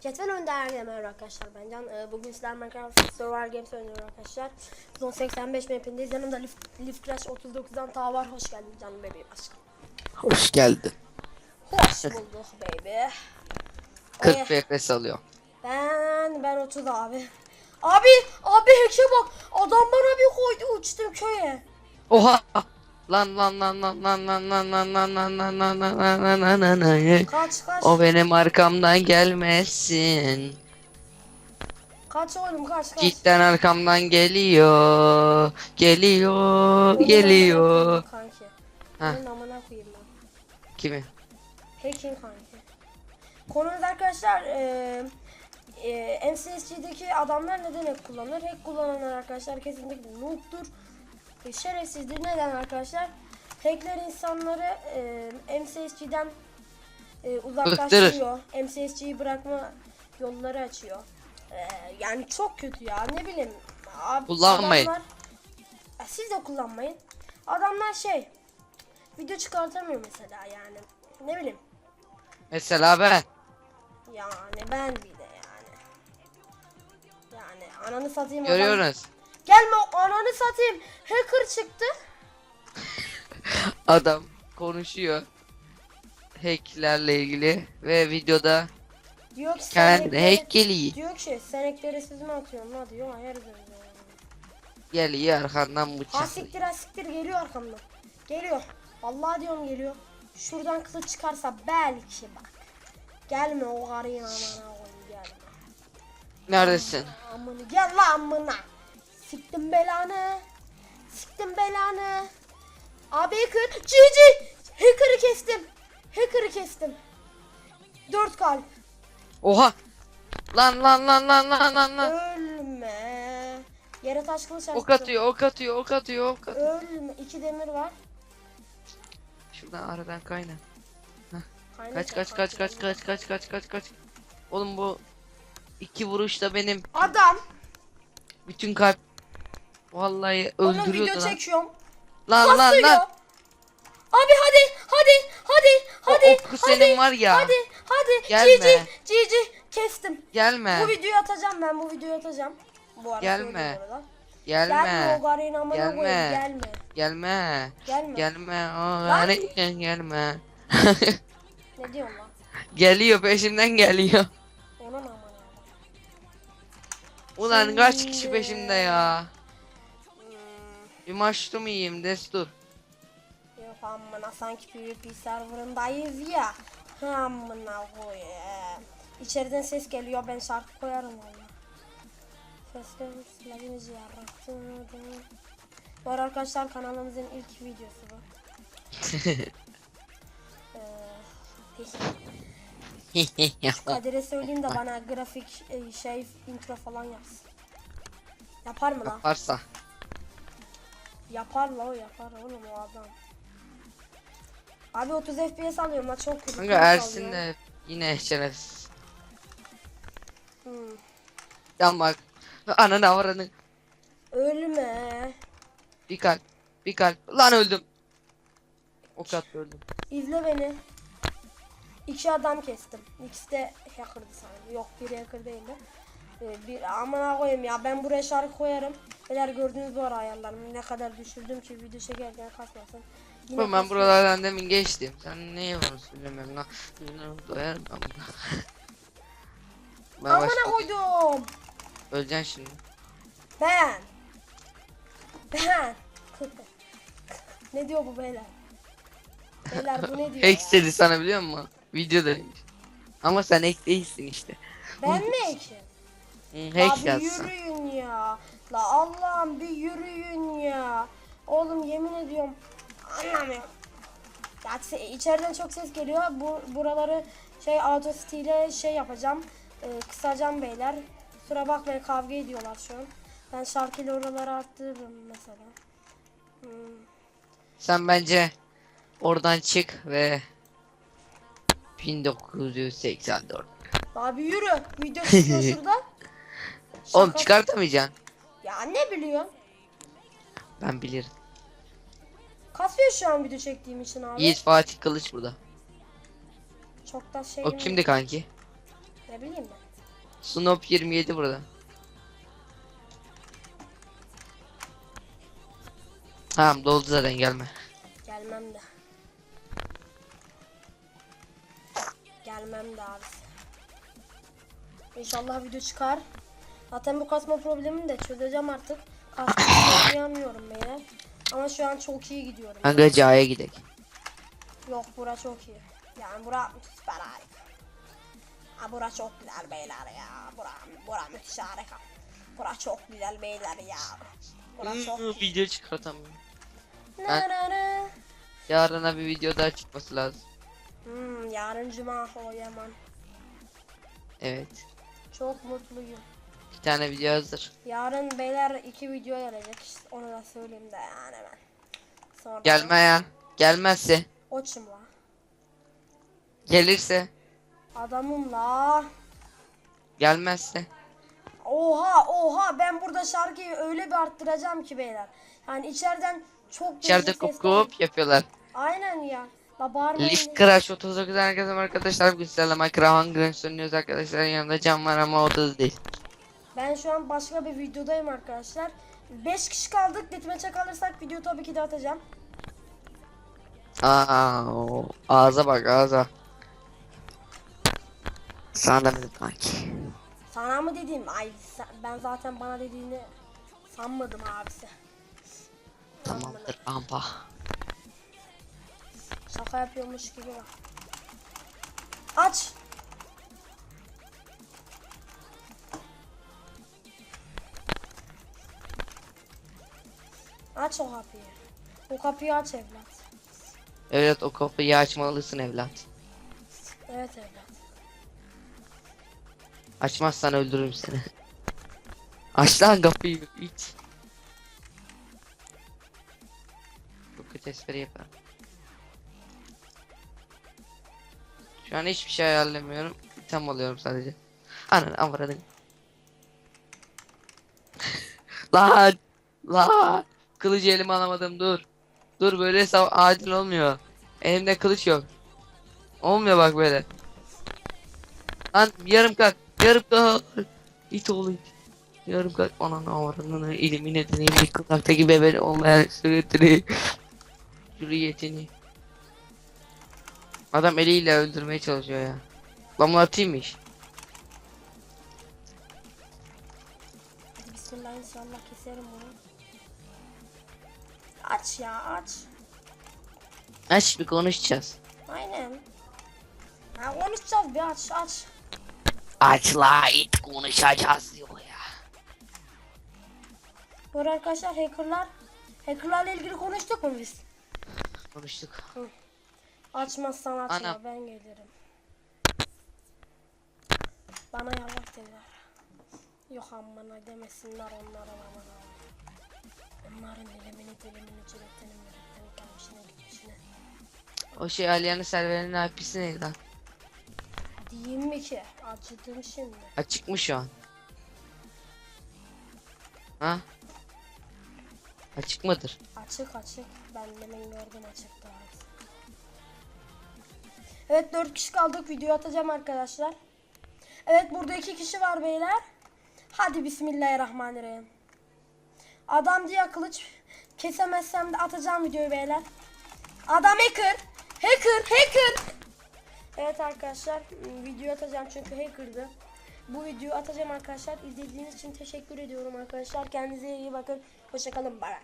Cetvel önde merhaba arkadaşlar ben Can. Ee, Bugün sizler Minecraft Survival Games oynuyorum arkadaşlar. Zone 85 mapindeyiz. Yanımda Lift, Lift Crash 39'dan ta var. Hoş geldin canım bebeğim aşkım. Hoş geldin. Hoş bulduk baby. 40 Oy, FPS alıyor. ben ben 30 abi. Abi abi heke bak. Adam bana bir koydu uçtum köye. Oha! Lan lan lan lan lan lan lan lan lan lan lan lan lan lan lan lan lan lan Kaç kaç. O benim arkamdan gelmesin. Kaç oğlum kaç kaç. Cidden arkamdan geliyor. Geliyor. Geliyor. Kanki. Heh. Senin amına koyayım ben. Kimi? Hacking kanki. Konumuz arkadaşlar e, e, MCSG'deki adamlar neden hack kullanır? Hack kullananlar arkadaşlar kesinlikle noob'dur. E, şerefsizdir. Neden arkadaşlar? Hackler insanları e, MCSG'den e, uzaklaştırıyor. MCSG'yi bırakma yolları açıyor. E, yani çok kötü ya ne bileyim. Abi, Kullanmayın. adamlar- Ya siz de kullanmayın. Adamlar şey video çıkartamıyor mesela yani. Ne bileyim. Mesela ben. Yani ben bir de yani. Yani ananı satayım adam. Gelme ananı satayım. Hacker çıktı. Adam konuşuyor. Hacklerle ilgili ve videoda Diyor ki senekleri- hack geliyor. Diyor ki senekleri siz mi atıyorsun la diyor. Hayır diyor. Geliyor arkandan Ha bıçak. siktir ha siktir geliyor arkamdan. Geliyor. Vallahi diyorum geliyor. Şuradan kılıç çıkarsa belki bak. Gelme o karıyın amına koyayım gelme. Neredesin? Amına gel la amına. Siktim belanı. Siktim belanı. Abi hacker. Cici. Hacker'ı kestim. Hacker'ı kestim. Dört kalp. Oha! Lan lan lan lan lan lan lan. Ölme. Yere taş kılıç Ok atıyor, ok atıyor, ok atıyor, ok atıyor. Ölme. İki demir var. Şuradan aradan kayna. Kaynak Kaç kaç kaç kaç kaç kaç kaç kaç kaç. Oğlum bu iki vuruşta benim Adam. bütün kalp vallahi video öldürüyordu lan. çekiyorum. Lan lan Kasıyor. lan. Abi hadi hadi hadi hadi. oku hadi, senin var ya. Hadi hadi. Gelme. Cici cici kestim. Gelme. Bu videoyu atacağım ben bu videoyu atacağım. Bu arada Gelme. Gelme o Gelme. garın amına Gelme. koyayım gelme. Gelme. Gelme. Gelme. O yani gelme. Ne diyorsun lan? Geliyor peşimden geliyor. Onun amına. Ulan kaç kişi peşimde ya. Bir maçlı mı yiyeyim destur. yok amına sanki PvP serverındayız ya. Amına koyayım. İçeriden ses geliyor ben şarkı koyarım valla. Seslerimiz yarattı. Bu arada arkadaşlar kanalımızın ilk videosu bu. Ee, Kadir'e söyleyeyim de bana grafik e, şey intro falan yapsın. Yapar mı lan? Yaparsa. Yapar la o yapar oğlum o adam. Abi 30 FPS alıyorum la çok kötü. Kanka Ersin de yine şerefsiz. Hmm. Yan bak. Ananı avranı. Ölme. Bir kalp. Bir kalp. Lan öldüm. Ok attı öldüm. İzle beni. İki adam kestim. İkisi de hacker'dı sanırım. Yok biri hacker değildi. Ee, bir amına koyayım ya ben buraya şarkı koyarım. Neler gördünüz bu ara ayarlarımı ne kadar düşürdüm ki video çekerken kasmasın. Yine Oğlum ben buralardan demin geçtim. Sen ne yalan söylemiyorum lan. Doyarım ben buna. Ben Amına başka... koydum. Öleceksin şimdi. Ben. Ben. ne diyor bu beyler? Beyler bu ne diyor? Hack dedi sana biliyor musun? Videoda. Ama sen hack değilsin işte. Ben mi ekim? Hı, La Hack bir yazsın. yürüyün ya. La Allah'ım bir yürüyün ya. Oğlum yemin ediyorum anlamıyorum. Ya se- içeriden çok ses geliyor. Bu buraları şey Audacity ile şey yapacağım. Ee, kısacağım beyler. Kusura bakmayın kavga ediyorlar şu an. Ben şarkıyla oraları arttırırım mesela. Hmm. Sen bence oradan çık ve 1984. Abi yürü. Video çıkıyor şurada. Oğlum çıkartamayacaksın. Ya ne biliyorsun? Ben bilirim. Kasıyor şu an video çektiğim için abi. Yiğit Fatih Kılıç burada. Çok da şey O kimdi kanki? Ne bileyim ben. Snoop 27 burada. Tamam doldu zaten gelme. Gelmem de. Gelmem de abi. İnşallah video çıkar. Zaten bu kasma problemini de çözeceğim artık. Kasmayı oynayamıyorum beyler. Ama şu an çok iyi gidiyorum. Kanka C'ye gidelim. Yok bura çok iyi. Yani bura süper harika. Ha bura çok güzel beyler ya. Bura, bura müthiş harika. Bura çok güzel beyler ya. Bura çok iyi. video çıkartamıyorum. Na. Yarına bir video daha çıkması lazım. Hmm, yarın cuma o Yaman. Evet. Çok mutluyum. Bir tane video hazır. Yarın beyler iki video gelecek. İşte onu da söyleyeyim de yani ben. Sonra Gelme ya. Gelmezse. Oçum la. Gelirse. Adamım la. Gelmezse. Oha oha ben burada şarkıyı öyle bir arttıracağım ki beyler. Yani içeriden çok İçeride değişik kup sesler- kup yapıyorlar. Aynen ya. La bağırmayın. Leaf Crash 39 herkese arkadaşlar. Bugün sizlerle Minecraft Hunger sunuyoruz arkadaşlar. Yanımda Can var ama o da değil. Ben şu an başka bir videodayım arkadaşlar. 5 kişi kaldık. Bitmeçe kalırsak video tabii ki de atacağım. Aa, o ağza bak ağza. Sana da dedim kanki. Sana mı dedim? Ay ben zaten bana dediğini sanmadım abisi. Tamamdır ampa. Şaka yapıyormuş gibi bak. Aç. Aç o kapıyı. O kapıyı aç evlat. Evet o kapıyı açmalısın evlat. Evet evlat. Açmazsan öldürürüm seni. Aç lan kapıyı iç. Çok kötü espri yaparım. Şu an hiçbir şey ayarlamıyorum. Tam alıyorum sadece. Ananı avradın. lan lan kılıcı elime alamadım dur. Dur böyle adil olmuyor. Elimde kılıç yok. Olmuyor bak böyle. Lan yarım kalk. Yarım kalk. İt oğlu it. Yarım kalk. Ananı avradını elimin edini. Bir kulaktaki bebe olmayan sürekli. Hürriyetini. Adam eliyle öldürmeye çalışıyor ya. Lan bunu keserim bunu. Aç ya aç. Aç bir konuşacağız. Aynen. Ha, konuşacağız bir aç aç. Aç la it konuşacağız diyor ya. Bu arada arkadaşlar hackerlar hackerlarla ilgili konuştuk mu biz? Konuştuk. Açmazsan açma Ana. ben gelirim. Bana yallah dediler. Yok amına demesinler onlara aman Onların dilimini dilimini gelmişine gitmişine. O şey Aliyan'ın serverinin IP'si neydi lan? Diyeyim mi ki? Acıdım şimdi. Açık mı şu an? Ha? Açık mıdır? Açık açık. Ben demin gördüm açıktı. Evet 4 kişi kaldık. Video atacağım arkadaşlar. Evet burada 2 kişi var beyler. Hadi bismillahirrahmanirrahim. Adam diye kılıç kesemezsem de atacağım videoyu beyler. Adam hacker. Hacker, hacker. Evet arkadaşlar video atacağım çünkü hacker'dı. Bu videoyu atacağım arkadaşlar. İzlediğiniz için teşekkür ediyorum arkadaşlar. Kendinize iyi bakın. Hoşçakalın. Bye.